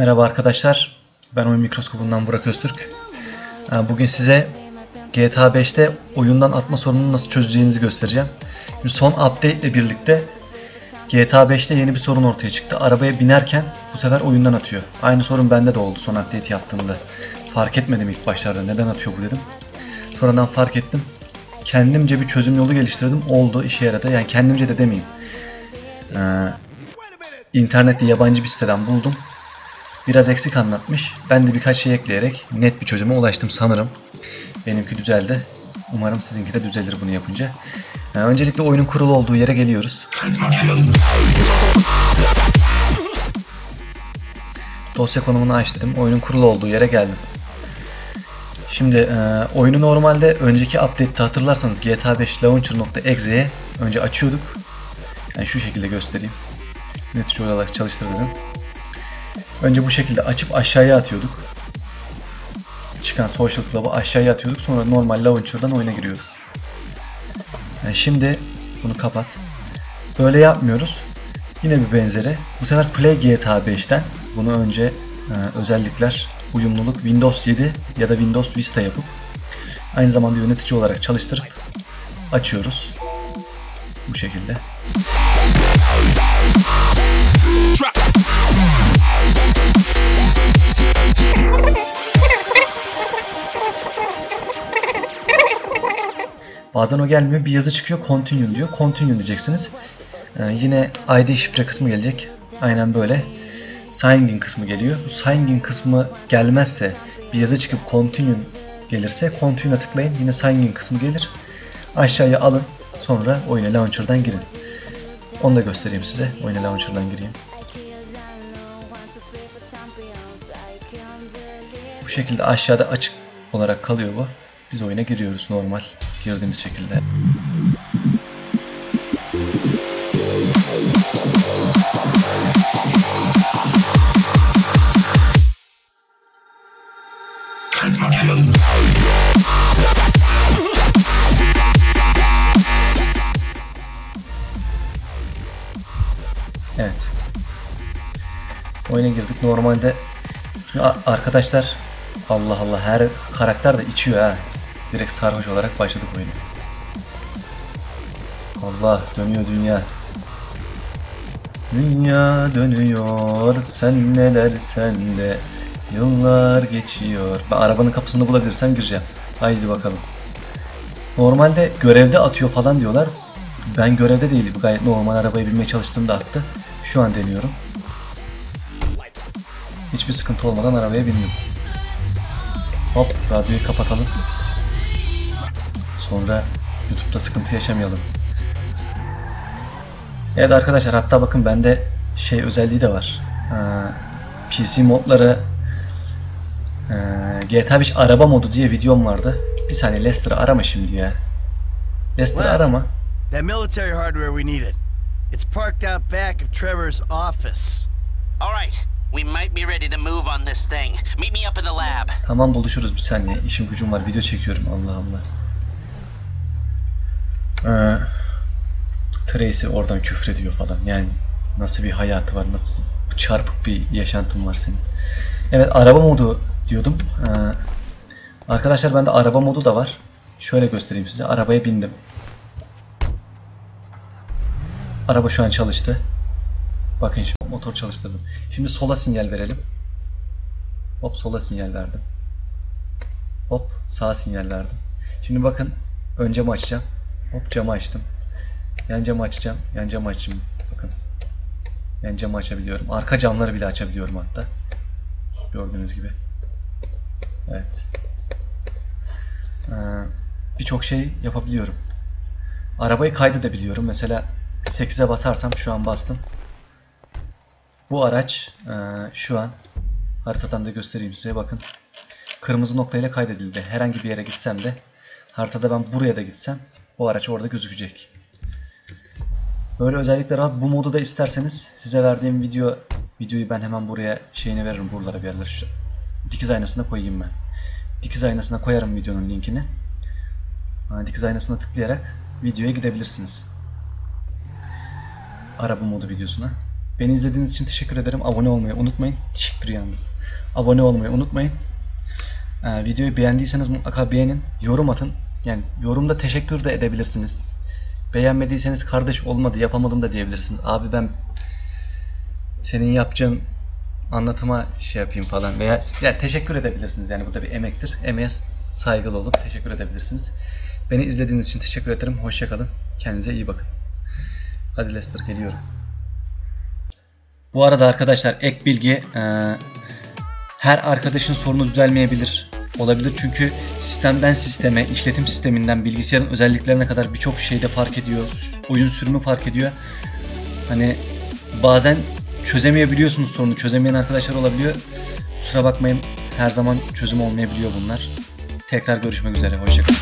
Merhaba arkadaşlar. Ben Oyun Mikroskobu'ndan Burak Öztürk. Ee, Bugün size GTA 5'te oyundan atma sorununu nasıl çözeceğinizi göstereceğim. Şimdi son update ile birlikte GTA 5'te yeni bir sorun ortaya çıktı. Arabaya binerken bu sefer oyundan atıyor. Aynı sorun bende de oldu son update yaptığımda. Fark etmedim ilk başlarda neden atıyor bu dedim. Sonradan fark ettim. Kendimce bir çözüm yolu geliştirdim. Oldu, işe yaradı. Yani kendimce de demeyeyim. Ee, internette yabancı bir siteden buldum. Biraz eksik anlatmış. Ben de birkaç şey ekleyerek net bir çözüme ulaştım sanırım. Benimki düzeldi. Umarım sizinki de düzelir bunu yapınca. Ee, öncelikle oyunun kurulu olduğu yere geliyoruz. Dosya konumunu aç dedim. Oyunun kurulu olduğu yere geldim. Şimdi e, oyunu normalde önceki update'te hatırlarsanız GTA 5 launcher.exe'ye önce açıyorduk. Yani şu şekilde göstereyim. Yönetici olarak çalıştır dedim. Önce bu şekilde açıp aşağıya atıyorduk. Çıkan Social Club'ı aşağıya atıyorduk. Sonra normal launcher'dan oyuna giriyorduk. Yani şimdi bunu kapat. Böyle yapmıyoruz. Yine bir benzeri. Bu sefer Play GTA 5'ten bunu önce e, özellikler, uyumluluk Windows 7 ya da Windows Vista yapıp aynı zamanda yönetici olarak çalıştırıp açıyoruz. Bu şekilde. Bazen o gelmiyor. Bir yazı çıkıyor. Continue diyor. Continue diyeceksiniz. Ee, yine ID şifre kısmı gelecek. Aynen böyle. Sign in kısmı geliyor. Bu sign in kısmı gelmezse bir yazı çıkıp continue gelirse continue'a tıklayın. Yine sign in kısmı gelir. Aşağıya alın. Sonra oyuna launcher'dan girin. Onu da göstereyim size. Oyuna launcher'dan gireyim. Bu şekilde aşağıda açık olarak kalıyor bu. Biz oyuna giriyoruz normal girdiğimiz şekilde. Evet. Oyuna girdik. Normalde arkadaşlar Allah Allah her karakter de içiyor ha. Direkt sarhoş olarak başladık oyuna. Allah dönüyor dünya. Dünya dönüyor sen ne dersen de yıllar geçiyor. Ben arabanın kapısını bulabilirsem gireceğim. Haydi bakalım. Normalde görevde atıyor falan diyorlar. Ben görevde değilim. Gayet normal arabayı binmeye çalıştığımda attı. Şu an deniyorum. Hiçbir sıkıntı olmadan arabaya bindim. Hop radyoyu kapatalım. Sonra YouTube'da sıkıntı yaşamayalım. Evet arkadaşlar hatta bakın bende şey özelliği de var. Ee, PC modları ee, GTA 5 araba modu diye videom vardı. Bir saniye Lester'ı arama şimdi ya. Lester'ı Les. arama. That military hardware we needed. It's parked out back of Trevor's office. All right, we might be ready to move on this thing. Meet me up in the lab. Tamam buluşuruz bir saniye. İşim gücüm var. Video çekiyorum. Allah Allah. Ee, Tracy oradan küfrediyor falan. Yani nasıl bir hayatı var, nasıl çarpık bir yaşantın var senin. Evet araba modu diyordum. Ee, arkadaşlar bende araba modu da var. Şöyle göstereyim size. Arabaya bindim. Araba şu an çalıştı. Bakın şimdi motor çalıştırdım. Şimdi sola sinyal verelim. Hop sola sinyal verdim. Hop sağa sinyal verdim. Şimdi bakın ön camı açacağım. Hop camı açtım. Yan camı açacağım. Yan camı açayım. Bakın. Yan camı açabiliyorum. Arka camları bile açabiliyorum hatta. Gördüğünüz gibi. Evet. Ee, Birçok şey yapabiliyorum. Arabayı kaydedebiliyorum. Mesela 8'e basarsam şu an bastım. Bu araç e, şu an haritadan da göstereyim size bakın. Kırmızı noktayla kaydedildi. Herhangi bir yere gitsem de haritada ben buraya da gitsem o araç orada gözükecek. Böyle özellikler var. Bu modu da isterseniz size verdiğim video videoyu ben hemen buraya şeyini veririm buralara bir yerlere. Şu dikiz aynasına koyayım ben. Dikiz aynasına koyarım videonun linkini. Dikiz aynasına tıklayarak videoya gidebilirsiniz. Araba modu videosuna. Beni izlediğiniz için teşekkür ederim. Abone olmayı unutmayın. Teşekkür yalnız. Abone olmayı unutmayın. Ee, videoyu beğendiyseniz mutlaka beğenin. Yorum atın. Yani yorumda teşekkür de edebilirsiniz. Beğenmediyseniz kardeş olmadı yapamadım da diyebilirsiniz. Abi ben senin yapacağın anlatıma şey yapayım falan veya ya teşekkür edebilirsiniz. Yani bu da bir emektir. Emeğe saygılı olup teşekkür edebilirsiniz. Beni izlediğiniz için teşekkür ederim. Hoşçakalın. Kendinize iyi bakın. Hadi Lester geliyorum. Bu arada arkadaşlar ek bilgi e, her arkadaşın sorunu düzelmeyebilir. Olabilir çünkü sistemden sisteme, işletim sisteminden bilgisayarın özelliklerine kadar birçok şeyde fark ediyor. Oyun sürümü fark ediyor. Hani bazen çözemeyebiliyorsunuz sorunu. Çözemeyen arkadaşlar olabiliyor. Kusura bakmayın her zaman çözüm olmayabiliyor bunlar. Tekrar görüşmek üzere. Hoşçakalın.